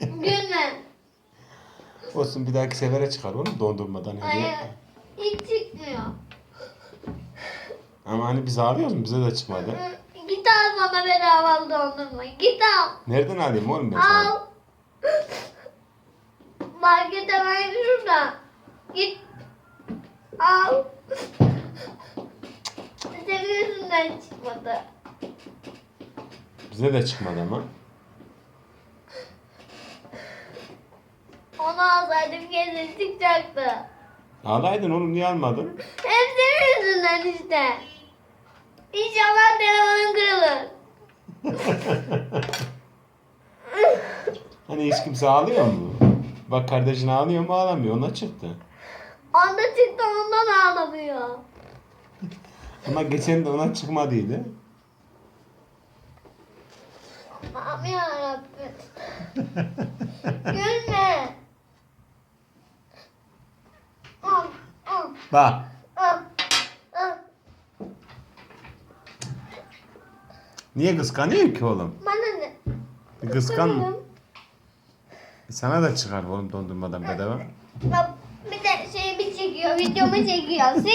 Gülme. Olsun bir dahaki sefere çıkar oğlum dondurmadan hediye. Hayır. Hiç çıkmıyor. Ama hani biz ağlıyoruz? Bize de çıkmadı. Git al bana bedava dondurma. Git al. Nereden alayım oğlum ben Al. sana? Market hemen şurada. Git. Al. Senin yüzünden çıkmadı. Bize de çıkmadı ama. Onu alsaydım kesin çıkacaktı. Ağlaydın oğlum niye almadın? Hep senin yüzünden işte. İnşallah telefonun kırılır. Hani hiç kimse ağlıyor mu? Bak kardeşin ağlıyor mu ağlamıyor ona çıktı. Onda çıktı ondan ağlamıyor. Ama geçen de ona çıkmadıydı. Allah'ım yarabbim. Gülme. Al, al, Bak niye kıskanıyorsun ki oğlum? Bana ne? Bir kıskanma. Kızım. Sana da çıkar oğlum dondurmadan bedava. Bak bir de şey bir çekiyor, videomu çekiyor. Sil.